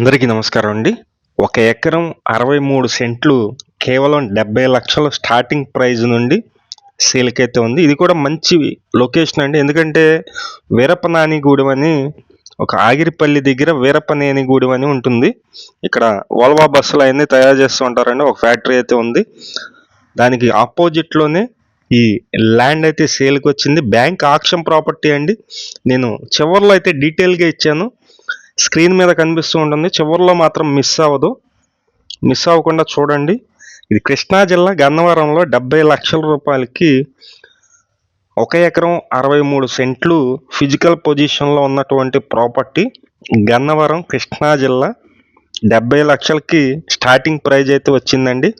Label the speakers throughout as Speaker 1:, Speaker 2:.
Speaker 1: అందరికీ నమస్కారం అండి. ఒక ఎకరం అరవై మూడు సెంట్లు కేవలం డెబ్బై లక్షల స్టార్టింగ్ ప్రైజ్ నుండి సేల్కి అయితే ఉంది. ఇది కూడా మంచి లొకేషన్ అండి. ఎందుకంటే వీరపనానిగూడెం అని ఒక ఆగిరిపల్లి దగ్గర వీరపనేనిగూడెం అని ఉంటుంది. ఇక్కడ వోల్వా బస్సులు అవన్నీ తయారు చేస్తూ ఉంటారండి. ఒక ఫ్యాక్టరీ అయితే ఉంది. దానికి ఆపోజిట్లోనే ఈ ల్యాండ్ అయితే సేల్కి వచ్చింది. బ్యాంక్ ఆక్షన్ ప్రాపర్టీ అండి. నేను చివర్లో అయితే డీటెయిల్గా ఇచ్చాను. స్క్రీన్ మీద కనిపిస్తూ ఉంటుంది. చివర్లో మాత్రం మిస్ అవ్వదు. మిస్ అవ్వకుండా చూడండి. ఇది కృష్ణా జిల్లా గన్నవరంలో డెబ్బై లక్షల రూపాయలకి ఒక ఎకరం అరవై మూడు సెంట్లు ఫిజికల్ పొజిషన్లో ఉన్నటువంటి ప్రాపర్టీ గన్నవరం కృష్ణా జిల్లా డెబ్బై లక్షలకి స్టార్టింగ్ ప్రైజ్ అయితే వచ్చిందండి.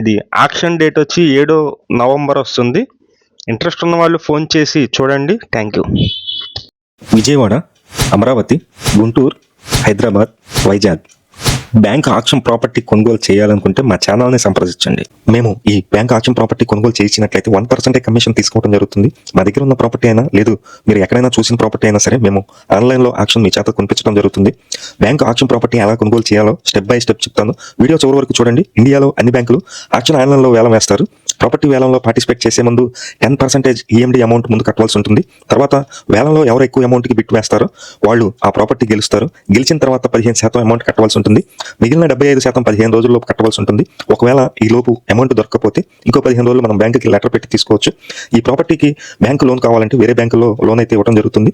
Speaker 1: ఇది ఆక్షన్ డేట్ వచ్చి ఏడో నవంబర్ వస్తుంది. ఇంట్రెస్ట్ ఉన్న వాళ్ళు ఫోన్ చేసి చూడండి. Thank you
Speaker 2: Vijayawada Amaravati Guntur Hyderabad Vizag. Bank auction property కొనుగోలు చేయాలనుకుంటే మా ఛానల్ని సంప్రదించండి. మేము ఈ బ్యాంక్ ఆక్షన్ ప్రాపర్టీ కొనుగోలు చేయించినట్లయితే వన్ పర్సెంటే కమిషన్ తీసుకోవడం జరుగుతుంది. మా దగ్గర ఉన్న ప్రాపర్టీ అయినా లేదు మీరు ఎక్కడైనా చూసిన ప్రాపర్టీ అయినా సరే మేము ఆన్లైన్లో ఆక్షన్ మీ చేత కొనిపించడం జరుగుతుంది. బ్యాంక్ ఆక్షన్ ప్రాపర్టీ ఎలా కొనుగోలు చేయాలో స్టెప్ బై స్టెప్ చెప్తాను. వీడియో చివరి వరకు చూడండి. ఇండియాలో అన్ని బ్యాంకులు ఆక్షన్ ఆన్లైన్లో వేలం వేస్తారు. ప్రాపర్టీ వేలంలో పార్టిసిపేట్ చేసే ముందు టెన్ పర్సెంటేజ్ ఈఎండి అమౌంట్ ముందు కట్టవలసి ఉంటుంది. తర్వాత వేలంలో ఎవరు ఎక్కువ అమౌంట్కి బిట్ వేస్తారో వాళ్ళు ఆ ప్రాపర్టీ గెలుస్తారు. గెలిచిన తర్వాత పదిహేను శాతం అమౌంట్ కట్టవలసి ఉంటుంది. మిగిలిన డెబ్బై ఐదు శాతం పదిహేను రోజుల్లో కట్టవలసి ఉంటుంది. ఒకవేళ ఈ లోపు అమౌంట్ దొరకకపోతే ఇంకో పదిహేను రోజులు మనం బ్యాంకుకి లెటర్ పెట్టి తీసుకోవచ్చు. ఈ ప్రాపర్టీకి బ్యాంకు లోన్ కావాలంటే వేరే బ్యాంకులో లోన్ అయితే ఇవ్వడం జరుగుతుంది.